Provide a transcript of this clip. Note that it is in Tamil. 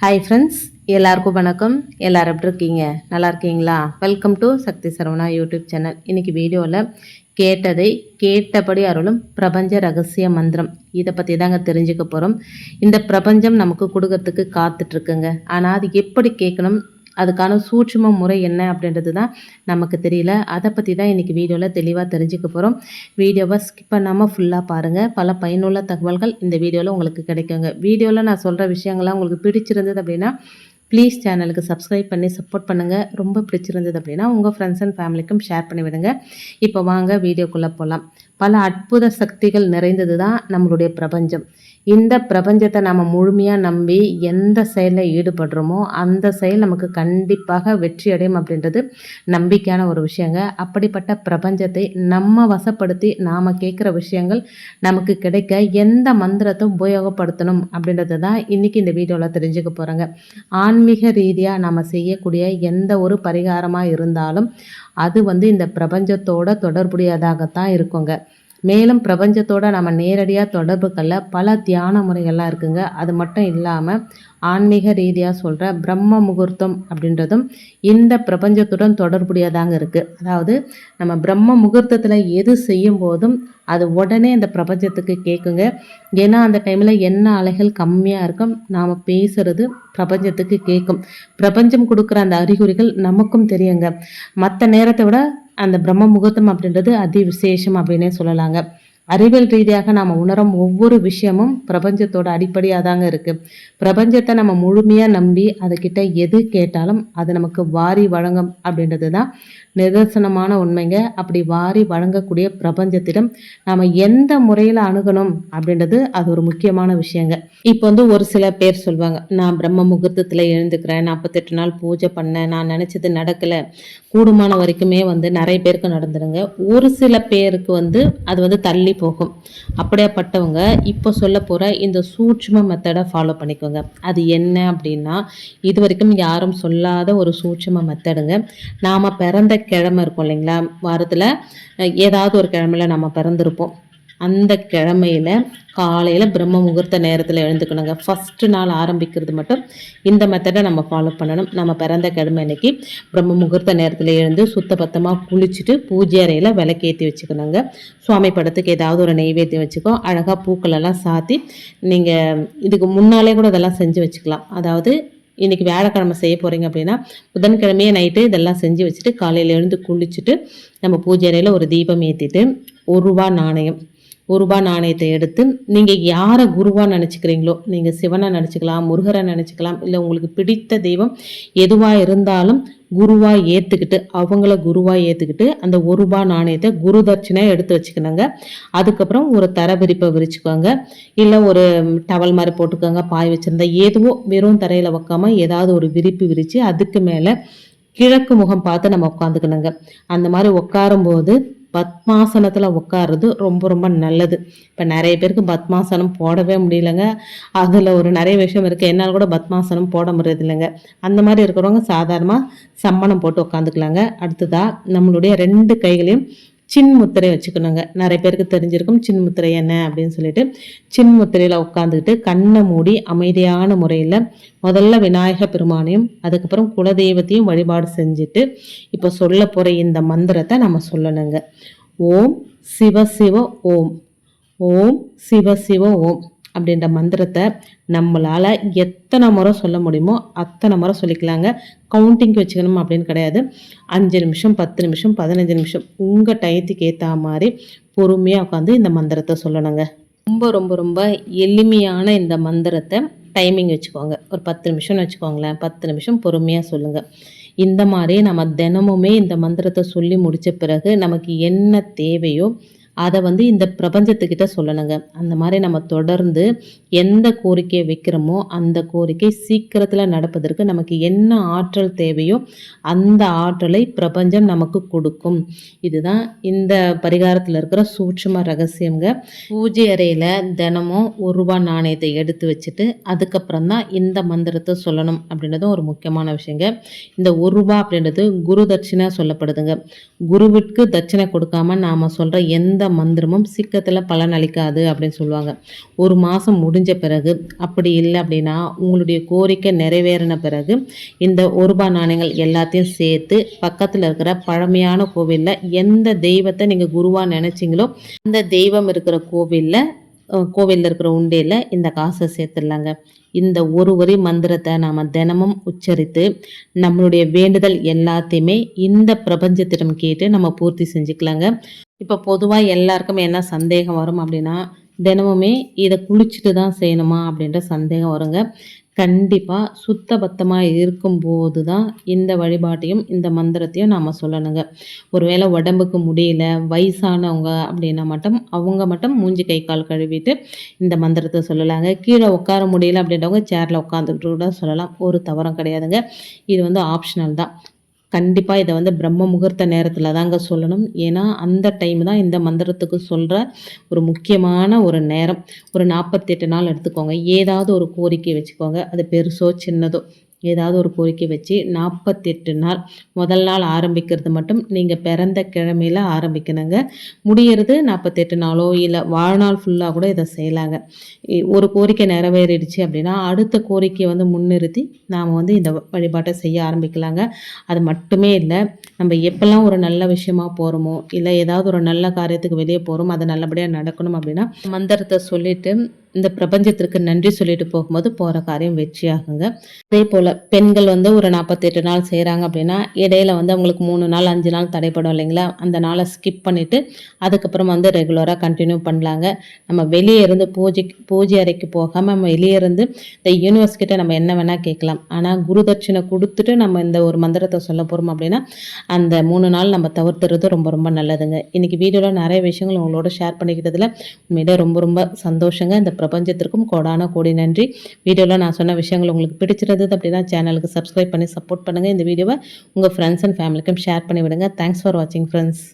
ஹாய் ஃப்ரெண்ட்ஸ் எல்லாருக்கும் வணக்கம். எல்லாரும் எப்படி இருக்கீங்க? நல்லா இருக்கீங்களா? Welcome to Sakthi Saravana YouTube channel இன்னைக்கு வீடியோவில் கேட்டதை கேட்டபடி அருளும் பிரபஞ்ச ரகசிய மந்திரம். இதை பற்றி தாங்க தெரிஞ்சுக்க போகிறோம் இந்த பிரபஞ்சம் நமக்கு கொடுக்கறதுக்கு காத்துட்ருக்குங்க ஆனால் அது எப்படி கேட்கணும்? அதுக்கான சூட்சும முறை என்ன அப்படின்றது தான் நமக்கு தெரியல. அதை பற்றி தான் இன்றைக்கி வீடியோவில் தெளிவாக தெரிஞ்சுக்க போகிறோம் வீடியோவை ஸ்கிப் பண்ணாமல் ஃபுல்லாக பாருங்கள் பல பயனுள்ள தகவல்கள் இந்த வீடியோவில் உங்களுக்கு கிடைக்குங்க. வீடியோவில் நான் சொல்கிற விஷயங்கள்லாம் உங்களுக்கு பிடிச்சிருந்தது அப்படின்னா ப்ளீஸ் சேனலுக்கு சப்ஸ்கிரைப் பண்ணி சப்போர்ட் பண்ணுங்கள் ரொம்ப பிடிச்சிருந்தது அப்படின்னா உங்கள் ஃப்ரெண்ட்ஸ் அண்ட் ஃபேமிலிக்கும் ஷேர் பண்ணிவிடுங்க. இப்போ வாங்க வீடியோக்குள்ளே போகலாம் பல அற்புத சக்திகள் நிறைந்தது தான் நம்மளுடைய பிரபஞ்சம். இந்த பிரபஞ்சத்தை நம்ம முழுமையாக நம்பி எந்த செயலில் ஈடுபடுறோமோ அந்த செயல் நமக்கு கண்டிப்பாக வெற்றி அடையும் அப்படின்றது நம்பிக்கையான ஒரு விஷயங்க. அப்படிப்பட்ட பிரபஞ்சத்தை நம்ம வசப்படுத்தி நாம் கேட்குற விஷயங்கள் நமக்கு கிடைக்க எந்த மந்திரத்தை உபயோகப்படுத்தணும் அப்படின்றது தான் இன்றைக்கி இந்த வீடியோவில் தெரிஞ்சுக்க போகிறோங்க ஆன்மீக ரீதியாக நம்ம செய்யக்கூடிய எந்த ஒரு பரிகாரமாக இருந்தாலும் அது வந்து இந்த பிரபஞ்சத்தோட தொடர்புடையதாகத்தான் இருக்குங்க. மேலும் பிரபஞ்சத்தோட நம்ம நேரடியாக தொடர்புகளில் பல தியான முறைகள்லாம் இருக்குங்க. அது மட்டும் இல்லாமல் ஆன்மீக ரீதியாக சொல்கிற பிரம்ம முகூர்த்தம் அப்படின்றதும் இந்த பிரபஞ்சத்துடன் தொடர்புடையதாங்க இருக்குது அதாவது நம்ம பிரம்ம முகூர்த்தத்தில் எது செய்யும் போதும் அது உடனே அந்த பிரபஞ்சத்துக்கு கேட்குங்க ஏன்னா அந்த டைமில் என்ன அலைகள் கம்மியாக இருக்கும் நாம் பேசுகிறது பிரபஞ்சத்துக்கு கேட்கும் பிரபஞ்சம் கொடுக்குற அந்த அறிகுறிகள் நமக்கும் தெரியுங்க. மற்ற நேரத்தை விட அந்த பிரம்ம முகூர்த்தம் அப்படின்றது அதி விசேஷம் அப்படின்னே சொல்லலாங்க. அறிவியல் ரீதியாக நாம் உணரும் ஒவ்வொரு விஷயமும் பிரபஞ்சத்தோட அடிப்படையாக தாங்க இருக்குது பிரபஞ்சத்தை நம்ம முழுமையாக நம்பி அதுக்கிட்ட எது கேட்டாலும் அது நமக்கு வாரி வழங்கும் அப்படின்றது தான் நிதர்சனமான உண்மைங்க. அப்படி வாரி வழங்கக்கூடிய பிரபஞ்சத்திடம் நாம் எந்த முறையில் அணுகணும் அப்படின்றது அது ஒரு முக்கியமான விஷயங்க. இப்போ வந்து ஒரு சில பேர் சொல்லுவாங்க நான் பிரம்ம முகூர்த்தத்தில் எழுந்துக்கிறேன் நாற்பத்தெட்டு நாள் பூஜை பண்ணேன் நான் நினச்சது நடக்கலை கூடுமான வரைக்குமே வந்து நிறைய பேருக்கு நடந்துடுங்க ஒரு சில பேருக்கு வந்து அது வந்து தள்ளி போகும். அப்படியாப்பட்டவங்க இப்போ சொல்ல போகிற இந்த சூட்சும மெத்தடை ஃபாலோ பண்ணிக்கோங்க. அது என்ன அப்படின்னா இது வரைக்கும் யாரும் சொல்லாத ஒரு சூட்சும மெத்தடுங்க நாம் பிறந்த கிழமை இருக்கும் இல்லைங்களா? வாரத்தில் ஏதாவது ஒரு கிழமையில் நம்ம பிறந்திருப்போம். அந்த கிழமையில காலையில் பிரம்ம முகூர்த்த நேரத்தில் எழுந்துக்கணுங்க. ஃபஸ்ட்டு நாள் ஆரம்பிக்கிறது மட்டும் இந்த மெத்தடை நம்ம ஃபாலோ பண்ணணும். நம்ம பிறந்த கிழமை அன்னைக்கு பிரம்ம முகூர்த்த நேரத்தில் எழுந்து சுத்த பத்தமாக குளிச்சுட்டு பூஜை அறையில் விளக்கேற்றி வச்சுக்கணுங்க. சுவாமி படத்துக்கு ஏதாவது ஒரு நெய்வேத்தியம் வச்சுக்கோ. அழகாக பூக்களெல்லாம் சாத்தி நீங்கள் இதுக்கு முன்னாலே கூட இதெல்லாம் செஞ்சு வச்சுக்கலாம். அதாவது இன்றைக்கி வியாழக்கிழமை செய்ய போகிறீங்க அப்படின்னா புதன்கிழமையே நைட்டு இதெல்லாம் செஞ்சு வச்சுட்டு காலையில் எழுந்து குளிச்சுட்டு நம்ம பூஜை அறையில் ஒரு தீபம் ஏற்றிட்டு ஒரு ரூபா நாணயம் ஒரு ரூபா நாணயத்தை எடுத்து நீங்கள் யாரை குருவாக நினச்சிக்கிறீங்களோ நீங்கள் சிவனை நினச்சிக்கலாம் முருகரை நினச்சிக்கலாம் இல்லை உங்களுக்கு பிடித்த தெய்வம் எதுவாக இருந்தாலும் குருவாக ஏற்றுக்கிட்டு அவங்கள குருவாக ஏற்றுக்கிட்டு அந்த ஒரு ரூபா நாணயத்தை குரு தட்சிணையாக எடுத்து வச்சுக்கணுங்க. அதுக்கப்புறம் ஒரு தர விரிப்பை விரிச்சுக்கோங்க. இல்லை ஒரு டவல் மாதிரி போட்டுக்கோங்க பாய் வச்சுருந்தா எதுவோ வெறும் தரையில் வைக்காம ஏதாவது ஒரு விரிப்பு விரித்து அதுக்கு மேலே கிழக்கு முகம் பார்த்து நம்ம உட்காந்துக்கணுங்க. அந்த மாதிரி உட்காரும்போது பத்மாசனத்தில் உட்காறது ரொம்ப ரொம்ப நல்லது. இப்போ நிறைய பேருக்கு பத்மாசனம் போடவே முடியலங்க. அதில் ஒரு நிறைய விஷயம் இருக்குது என்னால் கூட பத்மாசனம் போட முடியறது இல்லைங்க. அந்த மாதிரி இருக்கிறவங்க சாதாரணமாக சம்மணம் போட்டு உட்காந்துக்கலாங்க அடுத்ததாக நம்மளுடைய ரெண்டு கைகளையும் சின் முத்திரை வச்சுக்கணுங்க. நிறைய பேருக்கு தெரிஞ்சிருக்கும் சின் முத்திரை என்ன அப்படின்னு சொல்லிட்டு. சின் முத்திரையில் உட்காந்துக்கிட்டு கண்ணை மூடி அமைதியான முறையில் முதல்ல விநாயக பெருமானையும் அதுக்கப்புறம் குலதெய்வத்தையும் வழிபாடு செஞ்சுட்டு இப்போ சொல்ல போகிற இந்த மந்திரத்தை நம்ம சொல்லணுங்க. ஓம் சிவ சிவ ஓம். ஓம் சிவ சிவ ஓம். அப்படின்ற மந்திரத்தை நம்மளால் எத்தனை முறை சொல்ல முடியுமோ அத்தனை முறை சொல்லிக்கலாங்க. கவுண்டிங்க்கு வச்சுக்கணும் அப்படின்னு கிடையாது. அஞ்சு நிமிஷம் பத்து நிமிஷம் பதினஞ்சு நிமிஷம் உங்கள் டயத்துக்கு ஏற்ற மாதிரி பொறுமையாக உட்காந்து இந்த மந்திரத்தை சொல்லணுங்க. ரொம்ப ரொம்ப ரொம்ப எளிமையான இந்த மந்திரத்தை டைமிங் வச்சுக்கோங்க. ஒரு பத்து நிமிஷம்னு வச்சுக்கோங்களேன். பத்து நிமிஷம் பொறுமையாக சொல்லுங்கள் இந்த மாதிரி நம்ம தினமுமே இந்த மந்திரத்தை சொல்லி முடித்த பிறகு நமக்கு என்ன தேவையோ அதை வந்து இந்த பிரபஞ்சத்துக்கிட்ட சொல்லணுங்க. அந்த மாதிரி நம்ம தொடர்ந்து எந்த கோரிக்கையை வைக்கிறோமோ அந்த கோரிக்கை சீக்கிரத்தில் நடப்பதற்கு நமக்கு என்ன ஆற்றல் தேவையோ அந்த ஆற்றலை பிரபஞ்சம் நமக்கு கொடுக்கும். இதுதான் இந்த பரிகாரத்தில் இருக்கிற சூட்சும ரகசியங்க பூஜை அறையில் தினமும் ஒரு ரூபா நாணயத்தை எடுத்து வச்சுட்டு அதுக்கப்புறம் தான் இந்த மந்திரத்தை சொல்லணும் அப்படின்றதும் ஒரு முக்கியமான விஷயங்க. இந்த ஒரு ரூபா அப்படின்றது குரு தட்சிணை சொல்லப்படுதுங்க. குருவிற்கு தட்சிணை கொடுக்காம நாம் சொல்கிற எந்த மந்திரமும் சிக்கத்தில் பலனளிக்காது அப்படின்னு சொல்லுவாங்க. ஒரு மாதம் முடிஞ்ச பிறகு அப்படி இல்லை அப்படின்னா உங்களுடைய கோரிக்கை நிறைவேறின பிறகு இந்த ஒரு ரூபாய் நாணயங்கள் எல்லாத்தையும் சேர்த்து பக்கத்தில் இருக்கிற பழமையான கோவிலில் எந்த தெய்வத்தை நீங்கள் குருவாக நினச்சிங்களோ அந்த தெய்வம் இருக்கிற கோவிலில் கோவிலில் இருக்கிற உண்டியில் இந்த காசை சேர்த்துடலாங்க. இந்த ஒரு வரி மந்திரத்தை நாம் தினமும் உச்சரித்து நம்மளுடைய வேண்டுதல் எல்லாத்தையுமே இந்த பிரபஞ்சத்திடம் கேட்டு நம்ம பூர்த்தி செஞ்சுக்கலாங்க. இப்போ பொதுவாக எல்லாருக்கும் என்ன சந்தேகம் வரும் அப்படின்னா தினமுமே இதை குளிச்சுட்டு தான் செய்யணுமா அப்படின்ற சந்தேகம் வருங்க. கண்டிப்பாக சுத்தபத்தமாக இருக்கும்போது தான் இந்த வழிபாட்டையும் இந்த மந்திரத்தையும் நாம் சொல்லணுங்க. ஒருவேளை உடம்புக்கு முடியல வயசானவங்க அப்படின்னா மட்டும் அவங்க மட்டும் மூஞ்சி கை கால் கழுவிட்டு இந்த மந்திரத்தை சொல்லலாங்க. கீழே உட்கார முடியல அப்படின்றவங்க சேரில் உட்காந்துக்கிட்டு கூட சொல்லலாம். ஒரு தவறும் கிடையாதுங்க. இது வந்து ஆப்ஷனல் தான். கண்டிப்பாக இதை வந்து பிரம்ம முகூர்த்த நேரத்தில் தாங்க சொல்லணும். ஏன்னா அந்த டைம் தான் இந்த மந்திரத்துக்கு சொல்கிற ஒரு முக்கியமான ஒரு நேரம். ஒரு நாற்பத்தெட்டு நாள் எடுத்துக்கோங்க. ஏதாவது ஒரு கோரிக்கை வச்சுக்கோங்க. அது பெருசோ சின்னதோ. ஏதாவது ஒரு கோரிக்கை வச்சு நாற்பத்தெட்டு நாள் முதல் நாள் ஆரம்பிக்கிறது மட்டும் நீங்கள் பிறந்த கிழமையில் ஆரம்பிக்கணுங்க. முடியறது நாற்பத்தெட்டு நாளோ இல்லை வாழ்நாள் ஃபுல்லாக கூட இதை செய்யலாங்க. ஒரு கோரிக்கை நிறைவேறிடுச்சு அப்படின்னா அடுத்த கோரிக்கையை வந்து முன்னிறுத்தி நாம் வந்து இந்த வழிபாட்டை செய்ய ஆரம்பிக்கலாங்க. அது மட்டுமே இல்லை நம்ம எப்போல்லாம் ஒரு நல்ல விஷயமா போகிறோமோ இல்லை ஏதாவது ஒரு நல்ல காரியத்துக்கு வெளியே போகிறோமோ அது நல்லபடியாக நடக்கணும் அப்படின்னா மந்திரத்தை சொல்லிவிட்டு இந்த பிரபஞ்சத்திற்கு நன்றி சொல்லிட்டு போகும்போது போகிற காரியம் வெற்றியாகுங்க. அதே போல் பெண்கள் வந்து ஒரு நாற்பத்தெட்டு நாள் செய்கிறாங்க அப்படின்னா இடையில வந்து அவங்களுக்கு மூணு நாள் அஞ்சு நாள் தடைப்படும் இல்லைங்களா? அந்த நாளை ஸ்கிப் பண்ணிவிட்டு அதுக்கப்புறம் வந்து ரெகுலராக கண்டினியூ பண்ணலாங்க. நம்ம வெளியே இருந்து பூஜை பூஜை அறைக்கு போகாமல் நம்ம வெளியே இருந்து இந்த யூனிவர்ஸ் கிட்ட நம்ம என்ன வேணால் கேட்கலாம். ஆனால் குரு தட்சிணை கொடுத்துட்டு நம்ம இந்த ஒரு மந்திரத்தை சொல்ல போகிறோம் அப்படின்னா அந்த மூணு நாள் நம்ம தவிர்த்துறது ரொம்ப ரொம்ப நல்லதுங்க. இன்றைக்கி வீடியோவில் நிறைய விஷயங்கள் உங்களோட ஷேர் பண்ணிக்கிட்டதில் உண்மையிலே ரொம்ப ரொம்ப சந்தோஷங்க. இந்த பிரபஞ்சத்திற்கும் கோடான கோடி நன்றி. வீடியோவில் நான் சொன்ன விஷயங்கள் உங்களுக்கு பிடிச்சிருந்தது அப்படின்னா சேனலுக்கு சப்ஸ்கிரைப் பண்ணி சப்போர்ட் பண்ணுங்கள் இந்த வீடியோவை உங்கள் ஃப்ரெண்ட்ஸ் அண்ட் ஃபேமிலிக்கும் ஷேர் பண்ணி விடுங்க தேங்க்ஸ் ஃபார் வாட்சிங் ஃப்ரெண்ட்ஸ்